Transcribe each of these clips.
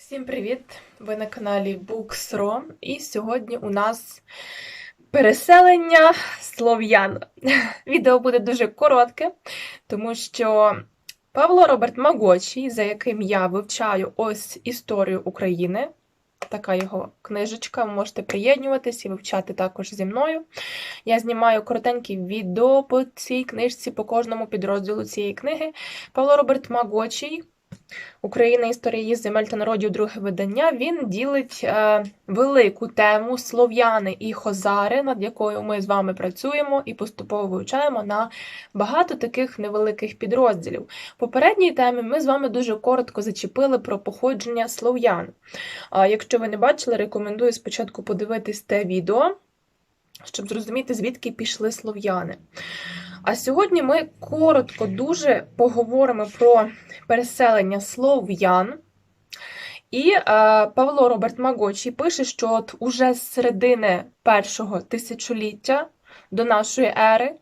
Всім привіт! Ви на каналі Books.ro і сьогодні у нас переселення слов'ян. Відео буде дуже коротке, тому що Павло Роберт Магочий, за яким я вивчаю ось історію України, така його книжечка, ви можете приєднуватись і вивчати також зі мною. Я знімаю коротенькі відео по цій книжці, по кожному підрозділу цієї книги. Павло Роберт Магочий. Україна історія її земель та народів, друге видання. Він ділить е, велику тему слов'яни і хозари, над якою ми з вами працюємо і поступово вивчаємо на багато таких невеликих підрозділів. В попередній темі ми з вами дуже коротко зачепили про походження слов'ян. А якщо ви не бачили, рекомендую спочатку подивитись те відео, щоб зрозуміти, звідки пішли слов'яни. А сьогодні ми коротко дуже поговоримо про переселення слов'ян. І е, Павло Роберт Магочий пише, що от уже з середини першого тисячоліття до нашої ери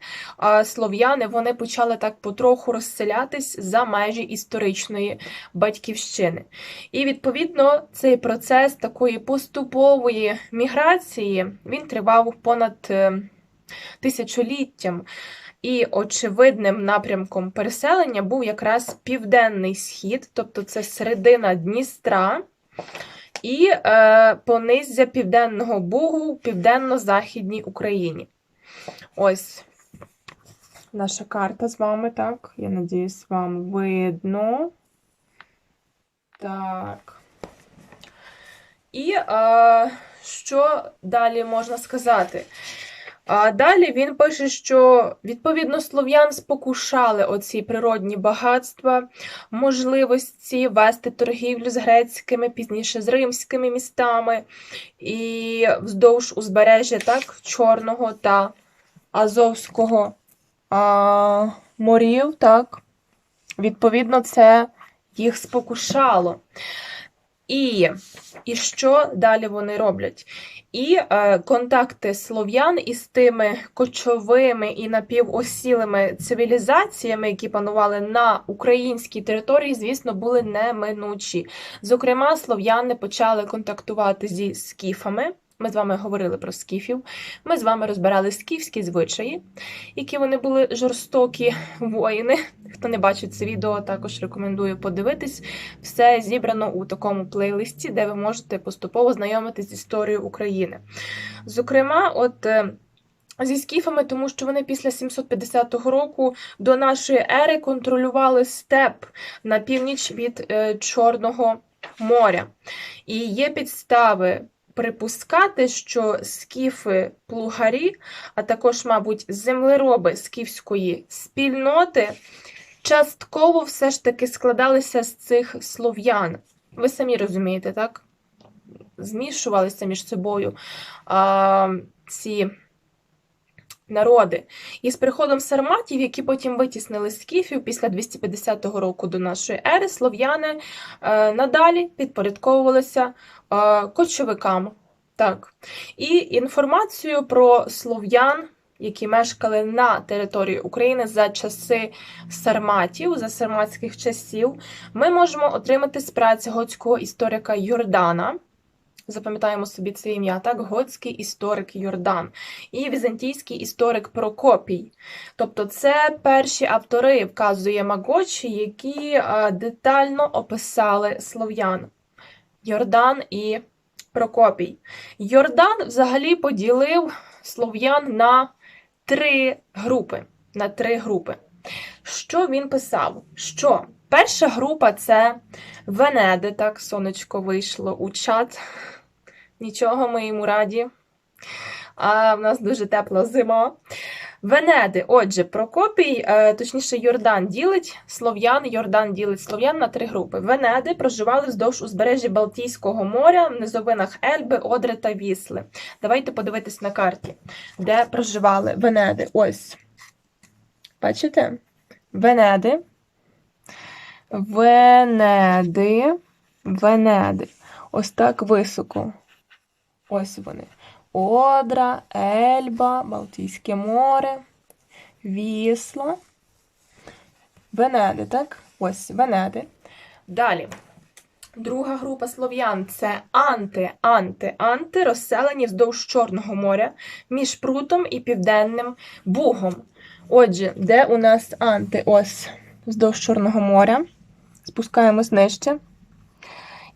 е, слов'яни вони почали так потроху розселятись за межі історичної батьківщини. І відповідно цей процес такої поступової міграції він тривав понад е, тисячоліттям. І очевидним напрямком переселення був якраз південний схід, тобто це середина Дністра і е, понизя Південного Бугу в південно-західній Україні. Ось наша карта з вами, так? Я надіюсь, вам видно. Так. І е, що далі можна сказати? А далі він пише, що відповідно слов'ян спокушали оці природні багатства, можливості вести торгівлю з грецькими, пізніше з римськими містами і вздовж узбережжя так, Чорного та Азовського а, морів. так. Відповідно, це їх спокушало. І, і що далі вони роблять? І е, контакти слов'ян із тими кочовими і напівосілими цивілізаціями, які панували на українській території, звісно, були неминучі. Зокрема, слов'яни почали контактувати зі скіфами. Ми з вами говорили про скіфів. Ми з вами розбирали скіфські звичаї, які вони були жорстокі воїни. Хто не бачить це відео, також рекомендую подивитись. Все зібрано у такому плейлисті, де ви можете поступово знайомитись з історією України. Зокрема, от. е, Зі скіфами, тому що вони після 750 року до нашої ери контролювали степ на північ від е, Чорного моря. І є підстави припускати, що скіфи плугарі, а також, мабуть, землероби скіфської спільноти частково все ж таки складалися з цих слов'ян. Ви самі розумієте, так? Змішувалися між собою а, ці народи. І з приходом сарматів, які потім витіснили скіфів після 250 року до нашої ери, слов'яни е, надалі підпорядковувалися е, кочовикам. Так. І інформацію про слов'ян, які мешкали на території України за часи сарматів, за сарматських часів, ми можемо отримати з праці готського історика Йордана. Запам'ятаємо собі це ім'я, так, готський історик Йордан і візантійський історик Прокопій. Тобто, це перші автори, вказує Магочі, які детально описали слов'ян Йордан і Прокопій. Йордан взагалі поділив слов'ян на три групи. На три групи. Що він писав? Що перша група це Венеди, так, сонечко вийшло у чат. Нічого, ми йому раді. А в нас дуже тепла зима. Венеди, отже, Прокопій, е, точніше, Йордан ділить слов'ян. Йордан ділить слов'ян на три групи. Венеди проживали вздовж узбережжя Балтійського моря, в низовинах Ельби, Одри та Вісли. Давайте подивитись на карті, де проживали Венеди. Ось. Бачите? Венеди. Венеди. Венеди. Ось так високо. Ось вони. Одра, Ельба, Балтійське море, Вісла. Венеди, так? Ось Венеди. Далі. Друга група слов'ян це анти, анти, анти, розселені вздовж Чорного моря між Прутом і Південним Бугом. Отже, де у нас анти? Ось вздовж Чорного моря. Спускаємось нижче.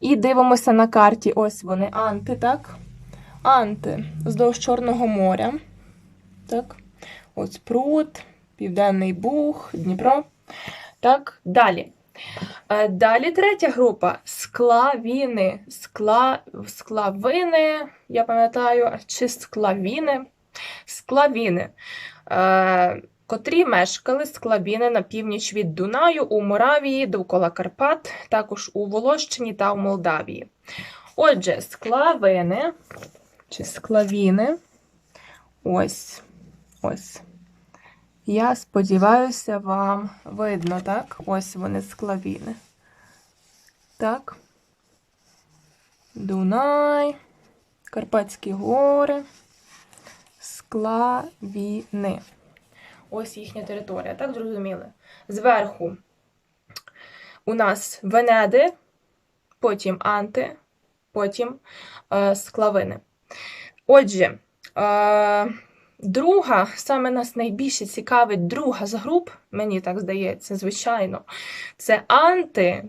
І дивимося на карті. Ось вони, анти, так? Анти вздовж Чорного моря. Так. Ось Прут, Південний Буг, Дніпро. Так, далі. Е, Далі третя група склавіни. Скла... Склавини, я пам'ятаю, чи склавіни. Склавіни, е, котрі мешкали склавіни на північ від Дунаю у Моравії, довкола Карпат, також у Волощині та в Молдавії. Отже, склавини чи склавіни. Ось. Ось. Я сподіваюся, вам видно, так? Ось вони склавіни. Так. Дунай, Карпатські гори, склавіни. Ось їхня територія, так зрозуміли? Зверху у нас Венеди, потім Анти, потім е, склавини. Отже, е, Друга, саме нас найбільше цікавить друга з груп, мені так здається, звичайно, це анти.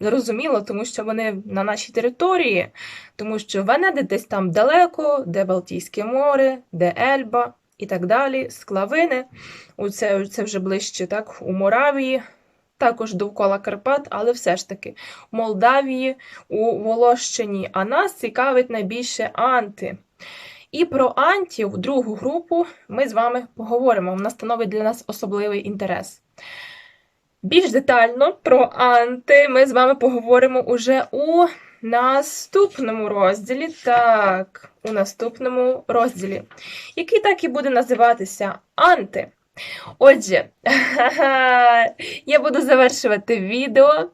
Зрозуміло, тому що вони на нашій території, тому що Венеди десь там далеко, де Балтійське море, де Ельба і так далі, склавини. Оце, це вже ближче, так, у Моравії, також довкола Карпат, але все ж таки в Молдавії, у Волощині. А нас цікавить найбільше анти. І про антів, другу групу, ми з вами поговоримо. Вона становить для нас особливий інтерес. Більш детально про анти ми з вами поговоримо уже у наступному розділі. Так, у наступному розділі, який так і буде називатися Анти. Отже, я буду завершувати відео.